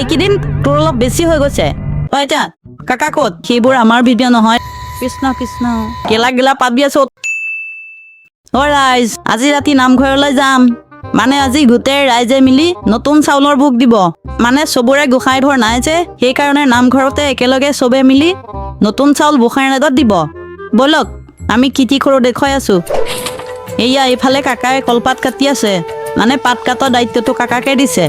এইকেইদিন তোৰ অলপ বেছি হৈ গৈছে। অ, এতিয়া, কাকা ক'ত? সেইবোৰ আমাৰ ভিডিঅ' নহয়। কৃষ্ণ কৃষ্ণ। গেলা গেলা পাবি আছো। অ, ৰাইজ, আজি ৰাতি নামঘৰলৈ যাম। মানে আজি গোটেই ৰাইজে মিলি নতুন চাউলৰ ভোগ দিব। মানে চবৰে গোসাঁই ধৰ নাই যে, সেইকাৰণে নামঘৰতে একেলগে চবে মিলি নতুন চাউল গোসাঁই ৰাজত দিব। ব'লক, আমি কি কি কৰোঁ দেখুৱাই আছো। এয়া এইফালে কাকাই কলপাত কাটি আছে। মানে পাত কাটাৰ দায়িত্বটো কাকাকে দিছে।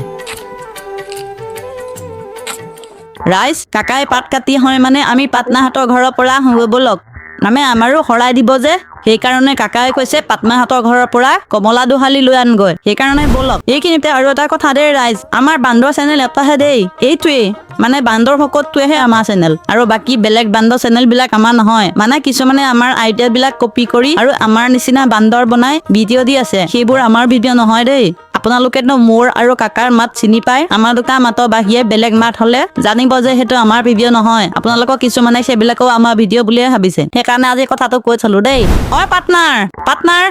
ৰাইজ, কাকাই পাত কাটি হয় মানে আমি পাটনাহাতৰ ঘৰৰ পৰা ব'লক। মানে আমাৰো শৰাই দিব যে, সেইকাৰণে কাকাই কৈছে পাটনাহাতৰ ঘৰৰ পৰা কমলা দোহালি লৈ আনগৈ। সেইকাৰণে ব'লক। এইখিনিতে আৰু এটা কথা দেই ৰাইজ, আমাৰ বান্দৰ চেনেল এটাহে দেই এইটোৱেই মানে বান্দৰ ভকতটোৱেহে আমাৰ চেনেল, আৰু বাকী বেলেগ বান্দৰ চেনেল বিলাক আমাৰ নহয়। মানে কিছুমানে আমাৰ আইডিয়া বিলাক কপি কৰি আৰু আমাৰ নিচিনা বান্দৰ বনাই ভিডিঅ' দি আছে। সেইবোৰ আমাৰ ভিডিঅ' নহয় দেই। আপোনালোকেতো মোৰ আৰু কাকাৰ মাত চিনি পাই আমাৰ দুটা মাতৰ বাহিৰে বেলেগ মাত হলে জানিব যে সেইটো আমাৰ ভিডিঅ' নহয়। আপোনালোকক কিছুমানে সেইবিলাকো আমাৰ ভিডিঅ' বুলিয়ে ভাবিছে। সেইকাৰণে আজি কথাটো কৈ চালো দেই। অ পাৰ্টনাৰ পাৰ্টনাৰ।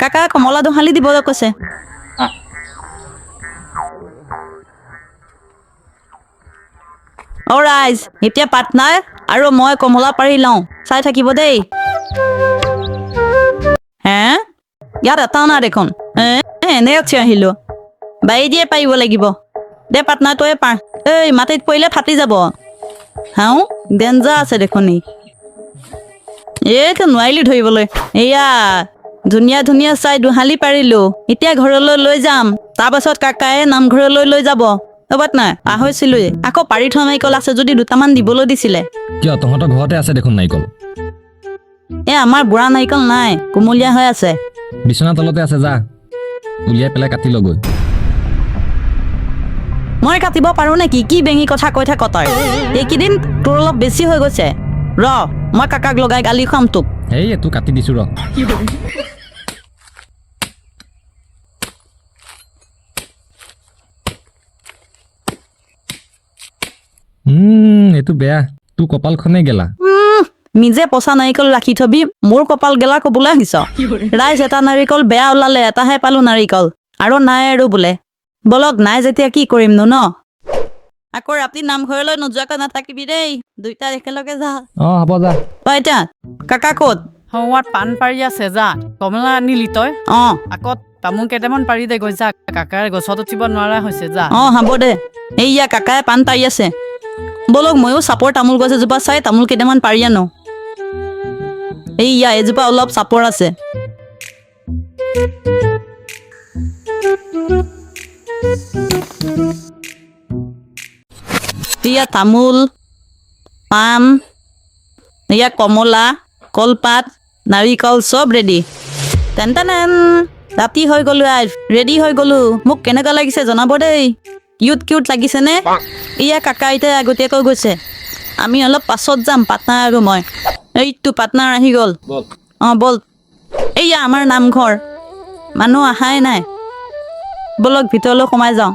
কাকা কমলা দোহালি দিবলৈ কৈছে। অ ৰাইজ এতিয়া পাৰ্টনাৰ আৰু মই কমলা পাৰি লওঁ। চাই থাকিব দেই। ইয়াত এটাও নাই দেখোন। এনে উঠি আহিলো। বাৰী দিয়ে পাৰিব লাগিব। দে পাৰ্টনাৰ তয়ে পাৰ। এই মাটিত পৰিলে ফাটি যাব। হাও ডেঞ্জাৰ আছে দেখোন এইটো নোৱাৰিলি ধৰিবলৈ। এয়া ধুনীয়া ধুনীয়া চাই দুহালি পাৰিলো। এতিয়া ঘৰলৈ লৈ যাম। তাৰপাছত কাকায়ে নামঘৰলৈ লৈ যাব। ৰ'বাত নাই পাহৰিছিলোৱে আকৌ পাৰি থোৱা নাৰিকল আছে যদি দুটামান দিবলৈ দিছিলে। কিয় তহঁতৰ ঘৰতে আছে দেখোন নাৰিকল? এ আমাৰ বুঢ়া নাৰিকল নাই। কুমলীয়া হৈ আছে। বিচনা তলতে আছে যা। উলিয়াই পেলাই কাটি লগৈ। মই কাটিব পাৰো নেকি? কি বেঙি কথা কৈ থাক তই? এইকেইদিন তোৰ অলপ বেছি হৈ গৈছে। ৰ মই কাকাক লগাই গালি খুৱাম তোক। হেই এইটো কাটি দিছো ৰ। উম, এইটো বেয়া। তোৰ কপালখনেই গেলা। নিজে পচা নাৰিকল ৰাখি থবি মোৰ কপাল গেলা কবলৈ আহিছ। ৰাইজ এটা নাৰিকল বেয়া ওলালে এটাহে পালো নাৰিকল। আৰু নাই আৰু বোলে। বলক নাই যেতিয়া কি কৰিমনো ন? আকৌ ৰাতি নামঘৰলৈ নোযোৱাকৈ নাথাকিবি দেই। দুইটা একেলগে যা। অঁ হ'ব যা। অ এতিয়া কাকা ক'ত? হোৱাত পাণ পাৰি আছে যা। কমলা আনিলি তই? অ। আকৌ তামোল কেইটামান পাৰি দে গৈ যা। কাকাৰে গছত উঠিব নোৱাৰা হৈছে যা। অ হ'ব দে। এইয়া কাকাই পাণ পাৰি আছে। বলক ময়ো চাপৰ তামোল গছ এজোপা চাই তামোল কেইটামান পাৰি আনো। এইয়া এজোপা অলপ চাপৰ আছে। এয়া তামোল পাণ এয়া কমলা কলপাত নাৰিকল চব ৰেডি তেন তেন ৰাতি হৈ গলো আই ৰেডি হৈ গলো। মোক কেনেকুৱা লাগিছে জনাব দেই। কিউট কিউট লাগিছেনে? এয়া কাকা এতিয়া আগতীয়াকৈ গৈছে আমি অলপ পাছত যাম পাটনাৰ আৰু মই। এইটো পাটনাৰ আহি গ'ল। বল। অঁ ব'ল। এইয়া আমাৰ নামঘৰ। মানুহ অহাই নাই। ব'লক ভিতৰলৈ সোমাই যাওঁ।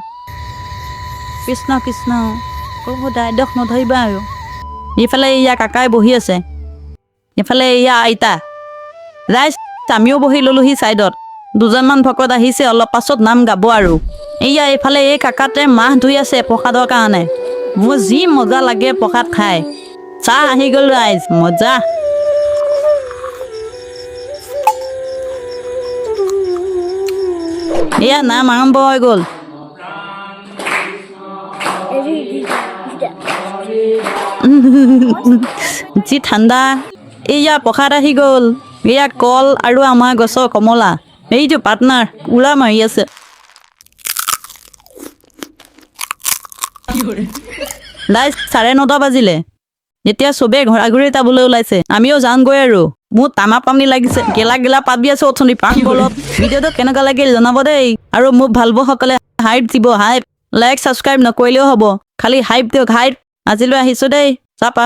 কৃষ্ণ কৃষ্ণ সদায় দখ নধৰিবা আৰু। ইফালে এয়া কাকাই বহি আছে। ইফালে এয়া আইতা। ৰাইজ আমিও বহি ল'লোহি ছাইডত দুজনমান ভকত আহিছে অলপ পাছত নাম গাব আৰু। এয়া এইফালে এই কাকাতে মাহ ধুই আছে প্ৰসাদৰ কাৰণে। মোৰ যি মজা লাগে প্ৰসাদ খাই। চাহ আহি গ'ল ৰাইজ মজা। এয়া নাম আৰম্ভ হৈ গ'ল। যি ঠাণ্ডা। এয়া প্ৰসাদ আহি গ'ল। এয়া কল আৰু আমাৰ গছৰ কমলা। এইটো পাৰ্টনাৰ উৰা মাৰি আছে। ৰাইজ চাৰে নটা বাজিলে। এতিয়া চবেই ঘৰা যাবলৈ ওলাইছে, আমিও যাওঁগৈ আৰু। মোৰ তামা পামনি লাগিছে। গেলা গেলা পাবি আছো অথনি পাম বলত ভিডিঅ'টো কেনেকুৱা লাগিল জনাব দেই। আৰু মোক ভালো পোৱাসকলে হাইপ দিব। হাইপ, লাইক, ছাবস্ক্ৰাইব নকৰিলেও হ'ব। খালি হাইপ দিয়ক। হাইপ, আজিলৈ আহিছোঁ দেই। চাপা